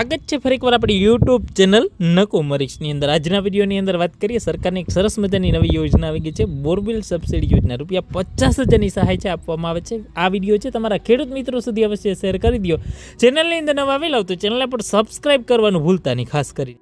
આગત છે, ફરી એકવાર આપણી યુટ્યુબ ચેનલ નકો મરીક્સની અંદર. આજના વિડીયોની અંદર વાત કરીએ, સરકારની એક સરસ મજાની નવી યોજના આવી ગઈ છે, બોરવેલ સબસિડી યોજના. રૂપિયા પચાસ હજારની સહાય છે આપવામાં આવે છે. આ વીડિયો છે, તમારા ખેડૂત મિત્રો સુધી અવશ્ય શેર કરી દો ચેનલની અંદર નવા આવેલા તો ચેનલને પણ સબસ્ક્રાઈબ કરવાનું ભૂલતા નહીં, ખાસ કરી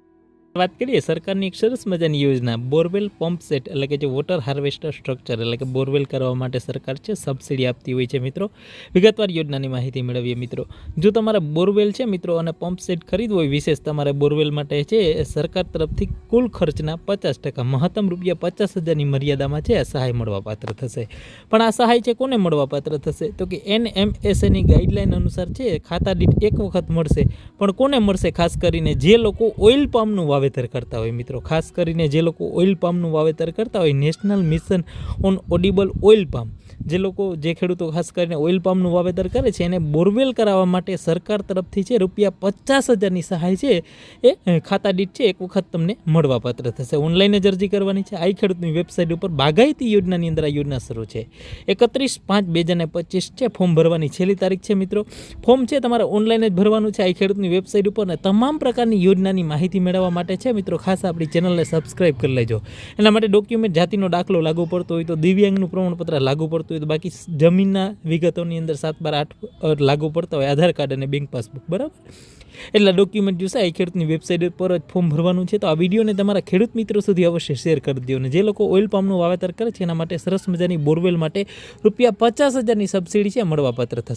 વાત કરીએ સરકારની એક સરસ મજાની યોજના, બોરવેલ પંપ સેટ એટલે કે જે વોટર હાર્વેસ્ટર સ્ટ્રક્ચર એટલે કે બોરવેલ કરવા માટે સરકાર છે, સબસિડી આપતી હોય છે મિત્રો. વિગતવાર યોજનાની માહિતી મેળવીએ મિત્રો. જો તમારે બોરવેલ છે મિત્રો અને પંપ સેટ ખરીદવો હોય, વિશેષ તમારે બોરવેલ માટે છે સરકાર તરફથી કુલ ખર્ચના પચાસ ટકા, મહત્તમ રૂપિયા પચાસ હજારની મર્યાદામાં છે, આ સહાય મળવાપાત્ર થશે. પણ આ સહાય છે કોને મળવાપાત્ર થશે? તો કે એન એમ એસએની ગાઈડલાઇન અનુસાર છે, ખાતા દીઠ એક વખત મળશે. પણ કોને મળશે? ખાસ કરીને જે લોકો ઓઇલ પામનું વાવેતર કરતા હોય. મિત્રો, ખાસ કરીને જે લોકો ઓઇલ પામનું વાવેતર કરતા હોય, national mission on edible oil palm. જે લોકો, જે ખેડૂતો ખાસ કરીને ઓઇલ પામનું વાવેતર કરે છે, એને બોરવેલ કરાવવા માટે સરકાર તરફથી છે, રૂપિયા પચાસ હજારની સહાય છે, એ ખાતા દીઠ છે, એક વખત તમને મળવાપાત્ર થશે. ઓનલાઈન જ અરજી કરવાની છે. આઈ ખેડૂતની વેબસાઇટ ઉપર બાગાયતી યોજનાની અંદર આ યોજના શરૂ છે. એકત્રીસ પાંચ બે હજાર પચીસ છે, ફોર્મ ભરવાની છેલ્લી તારીખ છે, મિત્રો. ફોર્મ છે, તમારે ઓનલાઈન જ ભરવાનું છે આઈ ખેડૂતની વેબસાઇટ ઉપર અને તમામ પ્રકારની યોજનાની માહિતી મેળવવા માટે છે મિત્રો, ખાસ આપણી ચેનલને સબસ્ક્રાઇબ કરી લેજો. એના માટે ડોક્યુમેન્ટ જાતિનો દાખલો લાગુ પડતો હોય તો દિવ્યાંગનું પ્રમાણપત્ર લાગુ પડતું હોય તો બાકી જમીનના વિગતોની અંદર સાત બાર આઠ લાગુ પડતા હોય, આધાર કાર્ડ અને બેંક પાસબુક બરાબર? એટલા ડોક્યુમેન્ટ જોશે એ ખેડૂતની વેબસાઇટ પર જ ફોર્મ ભરવાનું છે. તો આ વિડીયોને તમારા ખેડૂત મિત્રો સુધી અવશ્ય શેર કરી દો અને જે લોકો ઓઇલ પામનું વાવેતર કરે છે, એના માટે સરસ મજાની બોરવેલ માટે રૂપિયા પચાસ હજારની સબસિડી છે, મળવાપાત્ર થશે.